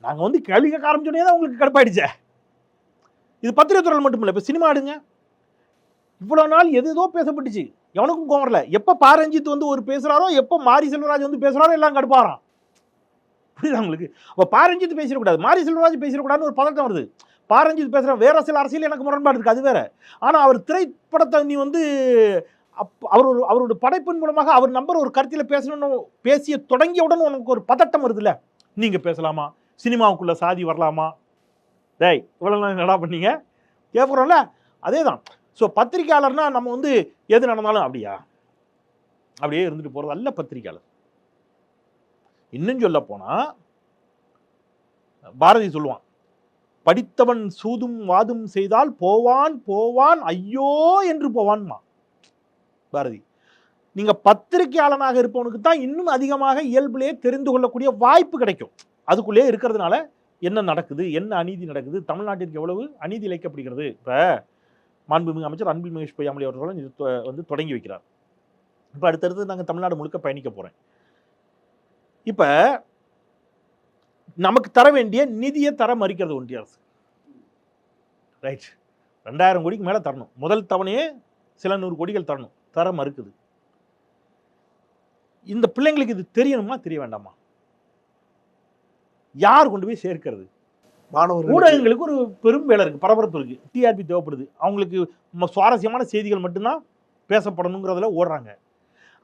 நாங்கள் வந்து கேள்வி கேட்க ஆரம்பிச்சோடனே தான் உங்களுக்கு கடுப்பாயிடுச்சே. இது பத்திரிகை துறையில் மட்டும் இல்லை இப்போ சினிமா ஆடுங்க இவ்வளோ நாள் எது ஏதோ பேசப்பட்டுச்சு. எவனுக்கும் கோவம் எப்போ பாரஞ்சித் வந்து ஒரு பேசுகிறாரோ எப்போ மாரி செல்வராஜ் வந்து பேசுகிறாரோ எல்லாம் கடுப்பாராம் புரியுதா உங்களுக்கு? அப்போ பாரஞ்சித் பேசிடக்கூடாது. மாரி செல்வராஜ் பேசிடக்கூடாதுன்னு ஒரு பதட்டம் வருது. பாரஞ்சித் பேசுகிற வேற சில அரசியல் எனக்கு முரண்பாடு இருக்குது அது வேற. ஆனால் அவர் திரைப்படத்தை நீ வந்து அப் அவர் ஒரு அவரோட படைப்பின் மூலமாக அவர் நம்பர் ஒரு கருத்தில் பேசணும்னு பேசிய தொடங்கியவுடன் உனக்கு ஒரு பதட்டம் வருதுல்ல? நீங்கள் பேசலாமா? சினிமாவுக்குள்ளே சாதி வரலாமா? டேய் இவ்வளோ நாள் என்னடா பண்ணீங்க? கேட்குறோம்ல அதே தான் ஸோ பத்திரிக்கையாளர்னா நம்ம வந்து எது நடந்தாலும் அப்படியா? அப்படியே இருந்துட்டு போகிறது அல்ல பத்திரிக்கையாளர் இன்னும் சொல்ல போனால் பாரதி சொல்லுவான் படித்தவன் சூதும் வாதும் செய்தால் போவான் போவான் ஐயோ என்று போவான்மா. பாரதி. நீங்கள் பத்திரிகையாளனாக இருப்பவனுக்கு தான் இன்னும் அதிகமாக இயல்புலேயே தெரிந்து கொள்ளக்கூடிய வாய்ப்பு கிடைக்கும். அதுக்குள்ளே இருக்கிறதுனால என்ன நடக்குது? என்ன அநீதி நடக்குது? தமிழ்நாட்டிற்கு எவ்வளவு அநீதி இழைக்கப்படுகிறது? இப்போ மாண்புமிகு அமைச்சர் அன்பில் மகேஷ் பொய்யாமலி அவர்களும் இது தொ- வந்து தொடங்கி வைக்கிறார். இப்போ அடுத்தடுத்து நாங்கள் தமிழ்நாடு முழுக்க பயணிக்க போகிறேன் இப்போ நமக்கு தர வேண்டிய நிதியை தர மறுக்கிறது ஒன்றிய அரசு. ரைட். ரெண்டாயிரம் கோடிக்கு மேலே தரணும். முதல் தவணையே சில நூறு கோடிகள் தரணும். தர மறுக்குது இந்த பிள்ளைங்களுக்கு இது தெரியணுமா? தெரிய வேண்டாமா? யார் கொண்டு போய் சேர்க்கிறது? மாணவர்கள் ஊடகங்களுக்கு ஒரு பெரும் வேலை இருக்கு பரபரப்பு இருக்கு. டிஆர்பி தேவைப்படுது. அவங்களுக்கு சுவாரஸ்யமான செய்திகள் மட்டும்தான் பேசப்படணுங்கிறதுல ஓடுறாங்க.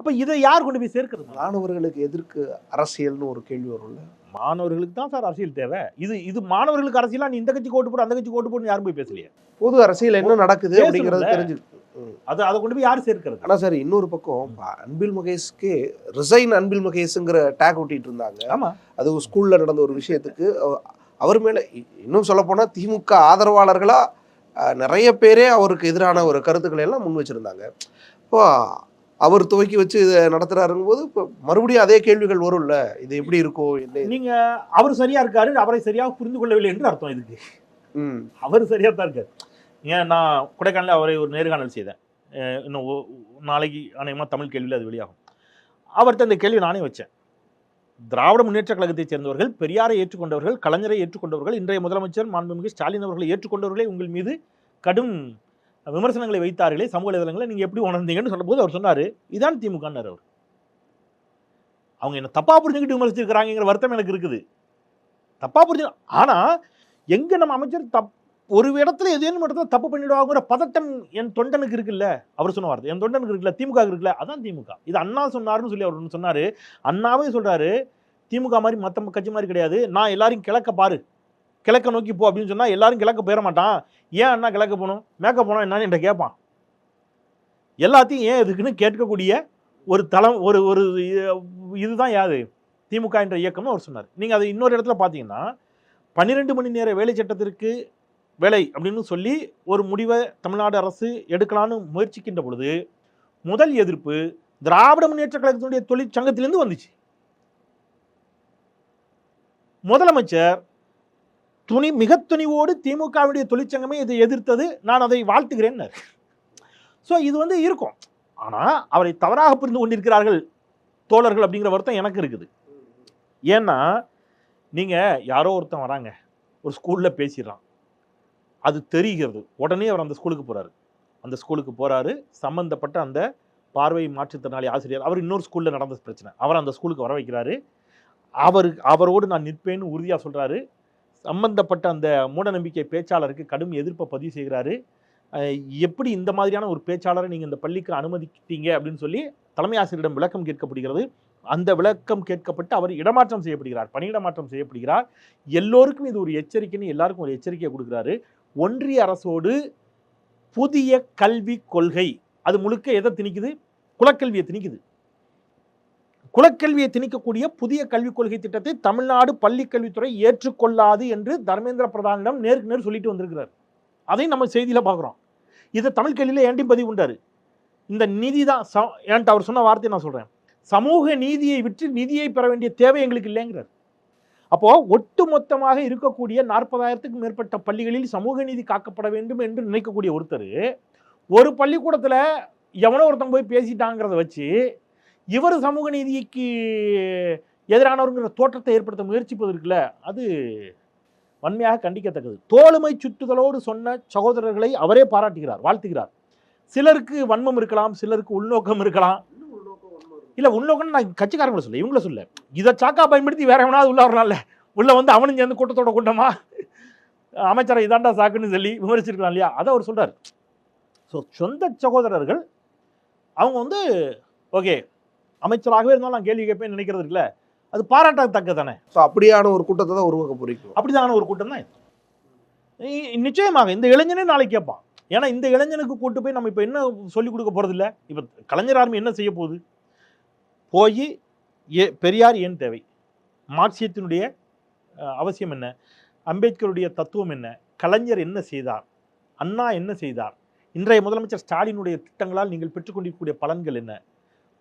அப்ப இதை யார் கொண்டு போய் சேர்க்கிறது? மாணவர்களுக்கு எதிர்க்கு அரசியல்னு ஒரு கேள்வி வரும்ல? மாணவர்களுக்கு தான் சார் அரசியல் தேவை. இது இது மாணவர்களுக்கு அரசியலா நீ இந்த கட்சி கோட்டு போடு அந்த கட்சி கோட்டு போடு யாரும் போய் பேசலையே. பொது அரசியல் என்ன நடக்குது. அப்படிங்கிறது தெரிஞ்சு அது அதை கொண்டு போய் யார் சேர்க்கிறது? ஆனா சார் இன்னொரு பக்கம் அன்பில் மகேஷ்க்கு ரிசைன் அன்பில் மகேஷ்ங்கிற டேக் ஒட்டிட்டு இருந்தாங்க. ஆமா. அது ஸ்கூல்ல நடந்த ஒரு விஷயத்துக்கு அவ- அவர் மேல இன்னும் சொல்ல போனா திமுக ஆதரவாளர்களா அஹ், நிறைய பேரே அவருக்கு எதிரான ஒரு கருத்துக்களை எல்லாம் முன் வச்சிருந்தாங்க. இப்போ அவர் துவக்கி வச்சு இதை நடத்துறாருங்கும் போது இப்போ மறுபடியும் அதே கேள்விகள் வரும்ல இது எப்படி இருக்கும் என்ன? இது? நீங்க அவர் சரியா இருக்காரு அவரை சரியாக புரிந்து கொள்ளவில்லை என்று அர்த்தம் இதுக்கு. ம். அவர் சரியா தான் இருக்காரு. ஏன் நான் கொடைக்கானல அவரை ஒரு நேர்காணல் செய்தேன். இன்னும் நாளைக்கு அநேகமாக தமிழ் கேள்வியில் அது வெளியாகும். அவர்கிட்ட இந்த கேள்வி நானே வச்சேன். திராவிட முன்னேற்ற கழகத்தைச் சேர்ந்தவர்கள் பெரியாரை ஏற்றுக்கொண்டவர்கள் கலைஞரை ஏற்றுக்கொண்டவர்கள் இன்றைய முதலமைச்சர் மாண்புமிகு ஸ்டாலின் அவர்களை ஏற்றுக்கொண்டவர்களே உங்கள் மீது கடும் விமர்சனங்களை வைத்தார்களே சமூக வலைதளங்களை நீங்க எப்படி உணர்ந்தீங்கன்னு சொல்லும்போது அவர் சொன்னாரு இதான் திமுகன்னார் அவர். அவங்க என்ன தப்பா புரிஞ்சுக்கிட்டு விமர்சிச்சிருக்கிறாங்கிற வருத்தம் எனக்கு இருக்குது. தப்பா புரிஞ்சு ஆனா எங்க நம்ம அமைச்சர் தப் ஒரு இடத்துல ஏதேனும் இடத்துல தப்பு பண்ணிடுவாங்கிற பதட்டம் என் தொண்டனுக்கு இருக்குல்ல? அவர் சொன்ன வார்த்தை. என் தொண்டனுக்கு இருக்குல்ல? திமுக இருக்குல்ல? அதான் திமுக. இது அண்ணா சொன்னாருன்னு சொல்லி அவர் ஒன்று சொன்னார். அண்ணாவே சொல்கிறாரு திமுக மாதிரி மற்ற கட்சி மாதிரி கிடையாது. நான் எல்லாரையும் கிழக்க பாரு. கிழக்க நோக்கி போ அப்படின்னு சொன்னால் எல்லாரும் கிழக்க போயிட மாட்டான். ஏன் அண்ணா கிழக்க போகணும்? மேக்க போனோம் என்னன்னு என்கிட்ட கேட்பான் எல்லாத்தையும் ஏன் எதுக்குன்னு கேட்கக்கூடிய ஒரு தளம் ஒரு ஒரு இதுதான் யாது? திமுக என்ற இயக்கம்னு அவர் சொன்னார். நீங்கள் அதை இன்னொரு இடத்துல பார்த்தீங்கன்னா பன்னிரெண்டு மணி நேர வேலை சட்டத்திற்கு வேலை அப்படின்னு சொல்லி ஒரு முடிவை தமிழ்நாடு அரசு எடுக்கலான்னு முயற்சிக்கின்ற பொழுது முதல் எதிர்ப்பு திராவிட முன்னேற்ற கழகத்தினுடைய தொழிற்சங்கத்திலிருந்து வந்துச்சு. முதலமைச்சர் துணி மிக துணிவோடு திமுகவுடைய தொழிற்சங்கமே இதை எதிர்த்தது நான் அதை வாழ்த்துகிறேன் ஸோ இது வந்து இருக்கும். ஆனால் அவரை தவறாக புரிந்து கொண்டிருக்கிறார்கள் தோழர்கள் அப்படிங்கிற வருத்தம் எனக்கு இருக்குது. ஏன்னா நீங்கள் யாரோ ஒருத்தன் வராங்க ஒரு ஸ்கூலில் பேசிடுறான் அது தெரிகிறது. உடனே அவர் அந்த ஸ்கூலுக்கு போகிறாரு அந்த ஸ்கூலுக்கு போகிறாரு சம்மந்தப்பட்ட அந்த பார்வை மாற்றுத்திறனாளி ஆசிரியர் அவர் இன்னொரு ஸ்கூலில் நடந்த பிரச்சனை. அவர் அந்த ஸ்கூலுக்கு வர வைக்கிறாரு. அவர் அவரோடு நான் நிற்பேன்னு உறுதியாக சொல்கிறாரு சம்பந்தப்பட்ட அந்த மூடநம்பிக்கை பேச்சாளருக்கு கடும் எதிர்ப்பை பதிவு செய்கிறாரு. எப்படி இந்த மாதிரியான ஒரு பேச்சாளரை நீங்கள் இந்த பள்ளிக்கு அனுமதிக்கிட்டீங்க அப்படின்னு சொல்லி தலைமை ஆசிரியரிடம் விளக்கம் கேட்கப்படுகிறது. அந்த விளக்கம் கேட்கப்பட்டு அவர் இடமாற்றம் செய்யப்படுகிறார் பணியிடமாற்றம் செய்யப்படுகிறார். எல்லோருக்கும் இது ஒரு எச்சரிக்கைன்னு எல்லாருக்கும் ஒரு எச்சரிக்கையை கொடுக்குறாரு. ஒன்றிய அரசோடு புதிய கல்விக் கொள்கை. அது முழுக்க எதை திணிக்குது? குலக்கல்வியை திணிக்குது. குலக்கல்வியை திணிக்கக்கூடிய புதிய கல்விக் கொள்கை திட்டத்தை தமிழ்நாடு பள்ளிக்கல்வித்துறை ஏற்றுக்கொள்ளாது என்று தர்மேந்திர பிரதானிடம் நேருக்கு நேர் சொல்லிட்டு வந்திருக்கிறார். அதையும் நம்ம செய்தியில் பார்க்குறோம். இதை தமிழ் கல்வியில் ஏண்டி பதிவு உண்டாரு இந்த நிதி தான் ச- ஏன்ட்டு அவர் சொன்ன வார்த்தையை நான் சொல்கிறேன் சமூக நீதியை விற்று நிதியை பெற வேண்டிய தேவை எங்களுக்கு இல்லைங்கிறார். அப்போ ஒட்டுமொத்தமாக இருக்கக்கூடிய நாற்பதாயிரத்துக்கும் மேற்பட்ட பள்ளிகளில் சமூக நீதி காக்கப்பட வேண்டும் என்று நினைக்கக்கூடிய ஒருத்தர் ஒரு பள்ளிக்கூடத்தில் எவனோ ஒருத்தன் போய் பேசிட்டாங்கிறத வச்சு இவர் சமூக நீதிக்கு எதிரானவருங்கிற தோற்றத்தை ஏற்படுத்த முயற்சிப்பது இருக்குல்ல அது வன்மையாக கண்டிக்கத்தக்கது. தோளுமை சுற்றுதலோடு சொன்ன சகோதரர்களை அவரே பாராட்டுகிறார் வாழ்த்துகிறார். சிலருக்கு வன்மம் இருக்கலாம் சிலருக்கு உள்நோக்கம் இருக்கலாம். இல்ல உள்நோக்கம் நான் கட்சிக்காரங்களை சொல்ல இவங்கள சொல்ல இதை சாக்கா பயன்படுத்தி வேற எவனாவது உள்ள வரலாம்ல. உள்ள வந்து அவனும் சேர்ந்து கூட்டத்தோட கூட்டமா? அமைச்சரை இதாண்டா சாக்குன்னு சொல்லி விமர்சிச்சிருக்கலாம் இல்லையா? அதை அவர் சொல்றாரு. ஸோ சொந்த சகோதரர்கள் அவங்க வந்து ஓகே அமைச்சராகவே இருந்தாலும் நான் கேள்வி கேட்பேன் நினைக்கிறது இருக்குல்ல அது பாராட்டத்தக்க தானே ஸோ அப்படியான ஒரு கூட்டத்தை தான் உருவாக்க போறீங்க. அப்படிதான ஒரு கூட்டம் தான். நிச்சயமாக இந்த இளைஞனே நாளைக்கு கேட்பான். ஏன்னா இந்த இளைஞனுக்கு கூட்டு போய் நம்ம இப்போ என்ன சொல்லிக் கொடுக்க போறது இல்ல இப்போ கலைஞர் ஆர்மி என்ன செய்ய போகுது? போய் ஏ பெரியார் ஏன் தேவை? மார்க்சியத்தினுடைய அவசியம் என்ன? அம்பேத்கருடைய தத்துவம் என்ன? கலைஞர் என்ன செய்தார்? அண்ணா என்ன செய்தார்? இன்றைய முதலமைச்சர் ஸ்டாலினுடைய திட்டங்களால் நீங்கள் பெற்றுக்கொண்டிருக்கக்கூடிய பலன்கள் என்ன?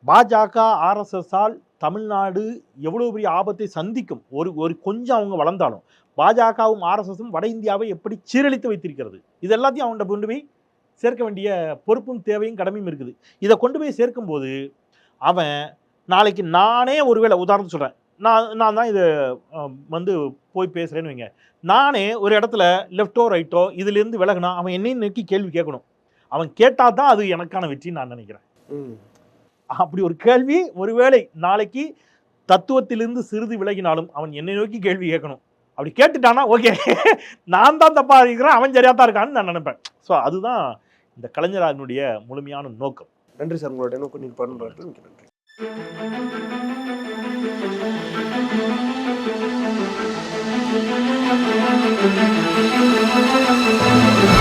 பாஜக ஆர்எஸ்எஸ்ஸால் தமிழ்நாடு எவ்வளோ பெரிய ஆபத்தை சந்திக்கும்? ஒரு ஒரு கொஞ்சம் அவங்க வளர்ந்தாலும் பாஜகவும் ஆர்எஸ்எஸும் வட இந்தியாவை எப்படி சீரழித்து வைத்திருக்கிறது? இது எல்லாத்தையும் அவன்கிட்ட கொண்டு போய் சேர்க்க வேண்டிய பொறுப்பும் தேவையும் கடமையும் இருக்குது. இதை கொண்டு போய் சேர்க்கும்போது அவன் நாளைக்கு நானே ஒருவேளை உதாரணம் சொல்கிறேன் நான் நான் தான் இதை வந்து போய் பேசுகிறேன்னு வைங்க. நானே ஒரு இடத்துல லெஃப்டோ ரைட்டோ இதுலேருந்து விலகுனா அவன் என்னையும் நோக்கி கேள்வி கேட்கணும். அவன் கேட்டால் தான் அது எனக்கான வெற்றின்னு நான் நினைக்கிறேன். அப்படி ஒரு கேள்வி ஒருவேளை நாளைக்கு தத்துவத்திலிருந்து சிறிது விலகினாலும் அவன் என்னை நோக்கி கேள்வி கேட்கணும். அப்படி கேட்டுட்டானா ஓகே. நான் தான் தப்பா இருக்கிறேன் அவன் சரியா தான் இருக்கான்னு நான் நினைப்பேன். ஸோ அதுதான் இந்த கலைஞரானுடைய முழுமையான நோக்கம். நன்றி சார். உங்களோட நோக்கம் பண்ணுறது மிக்க நன்றி. Thank you.